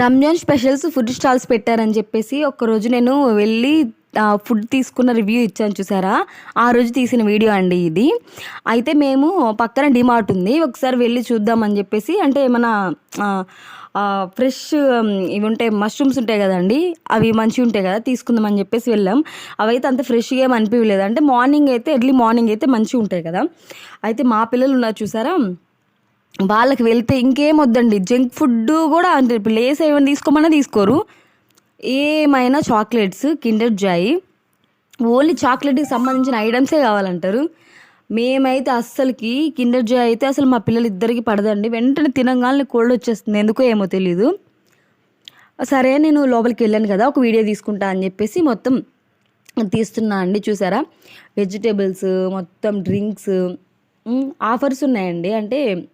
Ramzan specials food stalls పెట్టారని చెప్పేసి ఒకరోజు నేను వెళ్ళి ఫుడ్ తీసుకున్న రివ్యూ ఇచ్చాను చూసారా? ఆ రోజు తీసిన వీడియో అండి ఇది. అయితే మేము పక్కన డిమార్ట్ ఉంది. ఒకసారి వెళ్ళి చూద్దామని చెప్పేసి అంటే ఏమైనా ఫ్రెష్ ఇవి ఉంటాయి మష్రూమ్స్ ఉంటాయి కదండి అవి మంచిగా ఉంటాయి కదా తీసుకుందామని చెప్పేసి వెళ్ళాం. అవైతే అంత ఫ్రెష్గా ఏమి అనిపించలేదు అంటే మార్నింగ్ అయితే ఎర్లీ మార్నింగ్ అయితే మంచిగా ఉంటాయి కదా. అయితే మా పిల్లలు ఉన్నారు చూసారా? వాళ్ళకి వెళ్తే ఇంకేం వద్దండి. జంక్ ఫుడ్ కూడా అంటే ఇప్పుడు లేస్ ఏమైనా తీసుకోమన్నా తీసుకోరు. ఏమైనా చాక్లెట్స్ కిండర్ జాయ్ ఓన్లీ చాక్లెట్కి సంబంధించిన ఐటమ్సే కావాలంటారు. మేమైతే అస్సలకి కిండర్ జాయ్ అయితే అసలు మా పిల్లలు ఇద్దరికి పడదండి. వెంటనే తినగానే కోల్డ్ వచ్చేస్తుంది. ఎందుకో ఏమో తెలీదు. సరే నేను లోపలికి వెళ్ళాను కదా ఒక వీడియో తీసుకుంటా అని చెప్పేసి మొత్తం తీస్తున్నా అండి. చూసారా? వెజిటేబుల్స్ మొత్తం డ్రింక్స్ ఆఫర్స్ ఉన్నాయండి. అంటే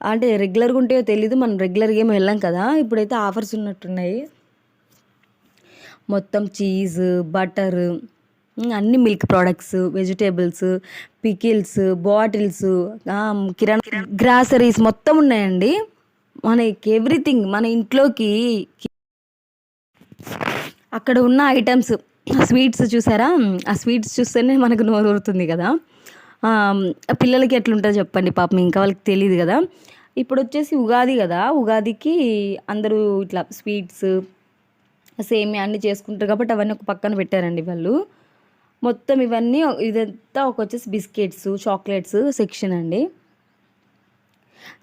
అంటే రెగ్యులర్గా ఉంటాయో తెలీదు. మనం రెగ్యులర్గా ఏమో వెళ్ళాం కదా. ఇప్పుడైతే ఆఫర్స్ ఉన్నట్టున్నాయి. మొత్తం చీజ్ బటర్ అన్ని milk products vegetables pickles bottles కిరాణా గ్రాసరీస్ మొత్తం ఉన్నాయండి. మనకి ఎవ్రీథింగ్ మన ఇంట్లోకి అక్కడ ఉన్న ఐటమ్స్ స్వీట్స్ చూసారా? ఆ స్వీట్స్ చూస్తేనే మనకు నోరు ఊరుతుంది కదా. పిల్లలకి ఎట్లుంటుందో చెప్పండి పాపం ఇంకా వాళ్ళకి తెలియదు కదా. ఇప్పుడు వచ్చేసి ఉగాది కదా ఉగాదికి అందరూ ఇట్లా స్వీట్స్ సేమియా అన్నీ చేసుకుంటారు కాబట్టి అవన్నీ ఒక పక్కన పెట్టారండి వాళ్ళు. మొత్తం ఇవన్నీ ఇదంతా ఒక వచ్చేసి బిస్కెట్స్ చాక్లెట్స్ సెక్షన్ అండి.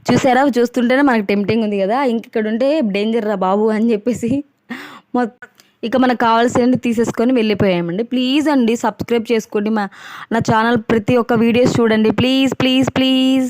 చూసారా? చూస్తుంటేనే మనకు టెంప్టింగ్ ఉంది కదా. ఇంక ఇక్కడ ఉంటే డేంజర్ రా బాబు అని చెప్పేసి మొత్తం ఇక మనకు కావాల్సినవి తీసేసుకొని వెళ్ళిపోయామండి. ప్లీజ్ అండి సబ్స్క్రైబ్ చేసుకోండి మా నా ఛానల్ ప్రతి ఒక్క వీడియోస్ చూడండి. Please please please.